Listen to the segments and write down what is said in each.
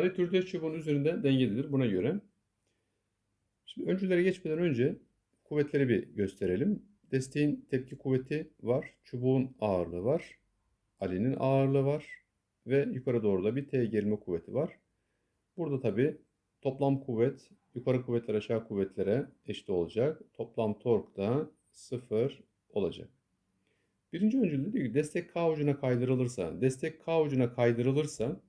Ali türdeş çubuğun üzerinde dengelidir buna göre. Şimdi öncülere geçmeden önce kuvvetleri bir gösterelim. Desteğin tepki kuvveti var, çubuğun ağırlığı var, Ali'nin ağırlığı var ve yukarı doğru da bir T gerilme kuvveti var. Burada tabi toplam kuvvet yukarı kuvvetler aşağı kuvvetlere eşit olacak. Toplam tork da 0 olacak. Birinci öncülde diyor ki destek K ucuna kaydırılırsa, destek K ucuna kaydırılırsa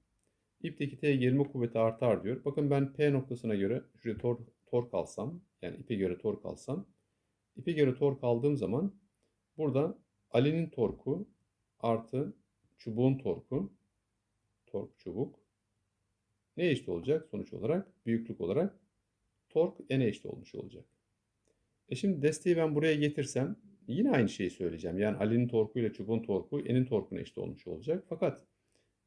ipteki T gerilme kuvveti artar diyor. Bakın ben P noktasına göre şuraya tork, tork alsam, yani ipe göre tork alsam, ipe göre tork aldığım zaman burada Ali'nin torku artı çubuğun torku, tork çubuk ne eşit olacak sonuç olarak? Büyüklük olarak tork n'e eşit olmuş olacak. E şimdi desteği ben buraya getirsem yine aynı şeyi söyleyeceğim. Yani Ali'nin torku ile çubuğun torku n'in torkuna eşit olmuş olacak. Fakat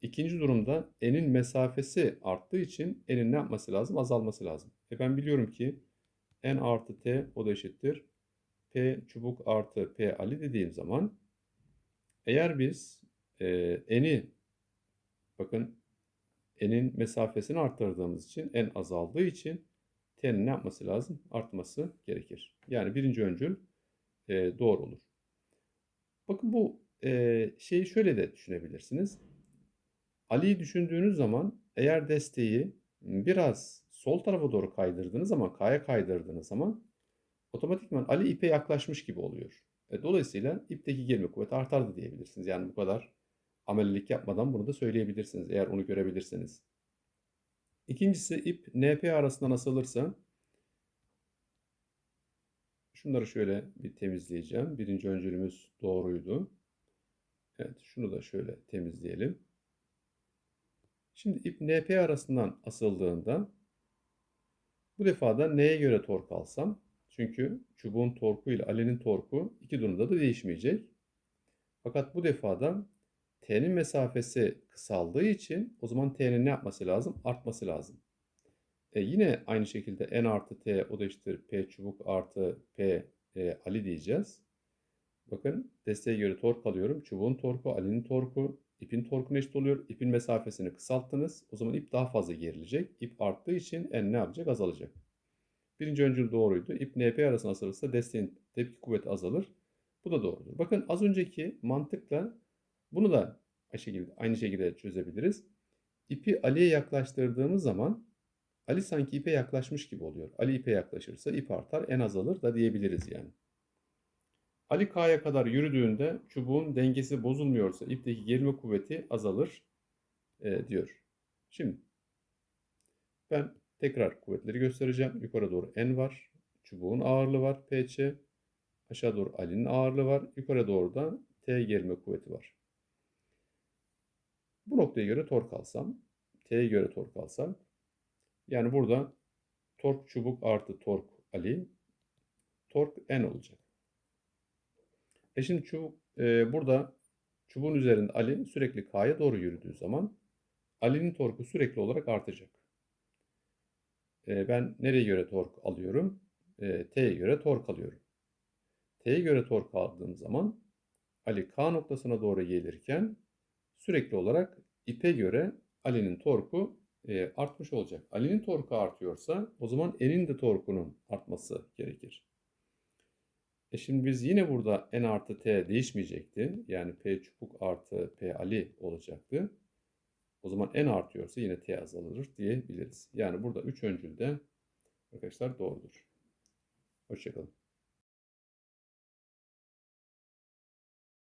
ikinci durumda n'in mesafesi arttığı için n'in ne yapması lazım? Azalması lazım. E ben biliyorum ki n artı t o da eşittir. P çubuk artı P Ali dediğim zaman eğer biz e, n'i bakın n'in mesafesini arttırdığımız için n azaldığı için t'nin ne yapması lazım? Artması gerekir. Yani birinci öncül e, doğru olur. Bakın bu e, şeyi şöyle de düşünebilirsiniz. Ali'yi düşündüğünüz zaman eğer desteği biraz sol tarafa doğru kaydırdığınız zaman, K'ya kaydırdığınız zaman otomatikman Ali ipe yaklaşmış gibi oluyor. E, dolayısıyla ipteki gerilme kuvveti artar da diyebilirsiniz. Yani bu kadar amelilik yapmadan bunu da söyleyebilirsiniz eğer onu görebilirseniz. İkincisi ip NP arasından asılırsa şunları şöyle bir temizleyeceğim. Birinci öncülümüz doğruydu. Evet şunu da şöyle temizleyelim. Şimdi ip NP arasından asıldığında bu defa da neye göre tork alsam? Çünkü çubuğun torku ile alenin torku iki durumda da değişmeyecek. Fakat bu defa da T'nin mesafesi kısaldığı için o zaman T'nin ne yapması lazım? Artması lazım. E yine aynı şekilde N artı T o da eşittir P çubuk artı P e, Ali diyeceğiz. Bakın desteğe göre tork alıyorum. Çubuğun torku, Ali'nin torku, ipin torkuna eşit oluyor. İpin mesafesini kısalttınız. O zaman ip daha fazla gerilecek. İp arttığı için N ne yapacak? Azalacak. Birinci öncül doğruydu. İp NP arasına asılırsa desteğin tepki kuvveti azalır. Bu da doğrudur. Bakın az önceki mantıkla bunu da aynı şekilde, aynı şekilde çözebiliriz. İpi Ali'ye yaklaştırdığımız zaman Ali sanki ipe yaklaşmış gibi oluyor. Ali ipe yaklaşırsa ip artar, en azalır da diyebiliriz yani. Ali K'ya kadar yürüdüğünde çubuğun dengesi bozulmuyorsa ipteki gerilme kuvveti azalır e, diyor. Şimdi ben tekrar kuvvetleri göstereceğim. Yukarı doğru N var. Çubuğun ağırlığı var PC. Aşağı doğru Ali'nin ağırlığı var. Yukarı doğru da T gerilme kuvveti var. Bu noktaya göre tork alsam, T'ye göre tork alsam, yani burada tork çubuk artı tork Ali, tork N olacak. E şimdi çubuk, e, burada çubuğun üzerinde Ali sürekli K'ya doğru yürüdüğü zaman Ali'nin torku sürekli olarak artacak. E, ben nereye göre tork alıyorum? E, T'ye göre tork alıyorum. T'ye göre tork aldığım zaman Ali K noktasına doğru gelirken sürekli olarak ipe göre Ali'nin torku e, artmış olacak. Ali'nin torku artıyorsa o zaman N'in de torkunun artması gerekir. E şimdi biz yine burada N artı T değişmeyecekti. Yani P çubuk artı P Ali olacaktı. O zaman N artıyorsa yine T azalır diyebiliriz. Yani burada 3 öncülde arkadaşlar doğrudur. Hoşçakalın.